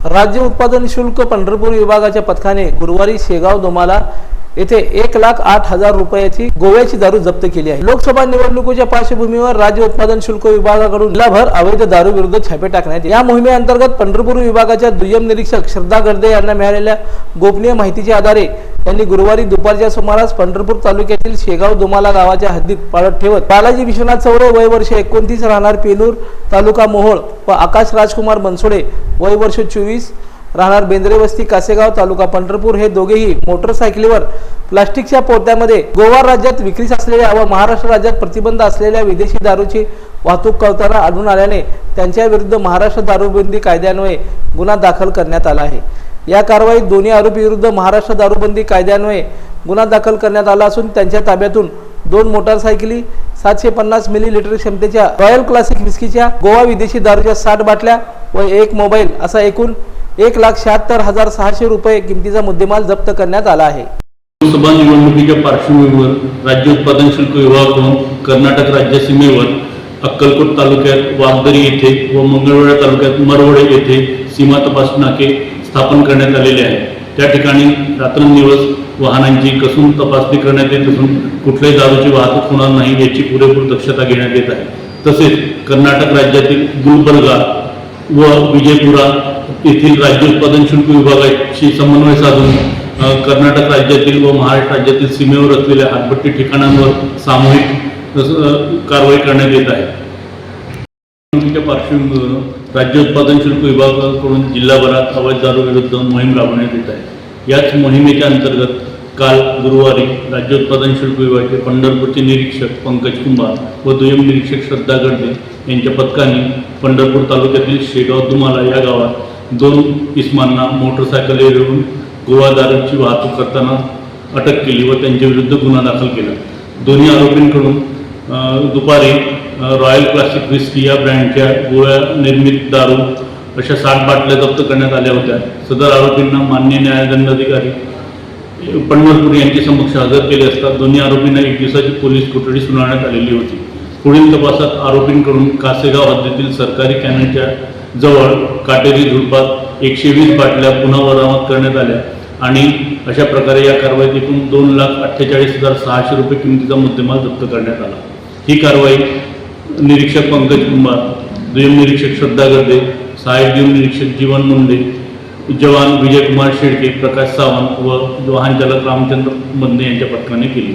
राज्य उत्पादन शुल्क पंढरपूर विभागाच्या पथकाने गुरुवारी शेगाव दोमाला येथे एक लाख आठ हजार रुपयाची गोव्याची दारू जप्त केली आहे. लोकसभा निवडणुकीच्या पार्श्वभूमीवर राज्य उत्पादन शुल्क विभागाकडून जिल्हाभर अवैध दारू विरुद्ध छापे टाकण्यात या मोहिमेअंतर्गत पंढरपूर विभागाच्या दुय्यम निरीक्षक श्रद्धा गर्दे यांना मिळालेल्या गोपनीय माहितीच्या आधारे त्यांनी गुरुवारी दुपारच्या सुमारास पंढरपूर तालुक्यातील शेगाव दुमाला गावाच्या हद्दीत पाळत ठेवत बालाजी विश्वनाथ चौरे वय वर्ष एकोणतीस राहणार पेनूर तालुका मोहोळ व आकाश राजकुमार बनसोडे वय वर्ष चोवीस राहणार बेंद्रे वस्ती कासेगाव तालुका पंढरपूर हे दोघेही मोटरसायकलीवर प्लास्टिकच्या पोत्यामध्ये गोवा राज्यात विक्रीस असलेल्या व महाराष्ट्र राज्यात प्रतिबंध असलेल्या विदेशी दारूची वाहतूक करताना आढळून आल्याने त्यांच्या विरुद्ध महाराष्ट्र दारूबंदी कायद्यान्वये गुन्हा दाखल करण्यात आला आहे. या कारवाईत दोन्ही आरोपी विरुद्ध महाराष्ट्र दारूबंदी कायद्यान्वये गुन्हा दाखल करण्यात आला असून त्यांच्या ताब्यातून दोन मोटारसायकली सातशे पन्नास मिलीलिटर क्षमतेच्या रॉयल क्लासिक विस्कीच्या गोवा विदेशी दारूच्या साठ बाटल्या व एक मोबाईल असा एकूण एक लाख शहात्तर हजार सहाशे रुपये किमतीचा मुद्देमाल जप्त करण्यात आला आहे. लोकसभा निवडणुकीच्या पार्श्वभूमीवर राज्य उत्पादन शुल्क विभागाकडून कर्नाटक राज्य सीमेवर अक्कलकोट तालुक्यात वागदरी येथे व मंगळवेढा तालुक्यात मरवडे येथे सीमा तपास नाके स्थापन करण्यात आलेले आहे त्या ठिकाणी रात्रंदिवस वाहनांची कसून तपासणी करण्यात येत असून कुठल्याही दारूची वाहतूक होणार नाही याची पुरेपूर दक्षता घेण्यात येत आहे. तसेच कर्नाटक राज्यातील गुलबर्गा व विजयपुरा येथील राज्य उत्पादन शुल्क विभागाशी समन्वय साधून कर्नाटक राज्यातील व महाराष्ट्र राज्यातील सीमेवर असलेल्या हातभट्टी ठिकाणांवर सामूहिक कारवाई करण्यात येत आहे. पार्श्वभूमीवर राज्य उत्पादन शुल्क विभागाकडून जिल्हाभरात अवैध दारू विरुद्ध मोहीम राबवण्यात येत आहे. याच मोहिमेच्या अंतर्गत काल गुरुवारी राज्य उत्पादन शुल्क विभागाचे पंढरपूरचे निरीक्षक पंकज कुंभार व दुय्यम निरीक्षक श्रद्धा गर्दे यांच्या पथकाने पंढरपूर तालुक्यातील शेगाव दुमाला या गावात दोन इस्मांना मोटरसायकलीवरून गोवा दारूची वाहतूक करताना अटक केली व त्यांच्या विरुद्ध गुन्हा दाखल केला. दोन्ही आरोपींकडून दुपारी रॉयल क्लासिक विस्की या ब्रँडच्या गोळ्या निर्मित दारू अशा सात बाटल्या जप्त करण्यात आल्या होत्या. सदर आरोपींना मान्य न्यायदंडाधिकारी पंढरपूर यांच्या समक्ष हजर केले असता दोन्ही आरोपींना एक दिवसाची पोलीस कोठडी सुनावण्यात आलेली होती. पुढील तपासात आरोपींकडून कासेगाव हद्दीतील सरकारी कॅनलच्या जवळ काटेरी झुडपात एकशे वीस बाटल्या पुन्हा बरामद करण्यात आल्या. आणि अशा प्रकारे या कारवाईत एकूण दोन लाख अठ्ठेचाळीस हजार सहाशे रुपये किमतीचा मुद्देमाल जप्त करण्यात आला. ही कारवाई निरीक्षक पंकज कुंभार दुय्यम निरीक्षक श्रद्धा गर्दे सहाय्यक दुय्यम निरीक्षक जीवन मुंडे जवान विजयकुमार शेळके प्रकाश सावंत व वाहन चालक रामचंद्र बंदे यांच्या पथकाने केली.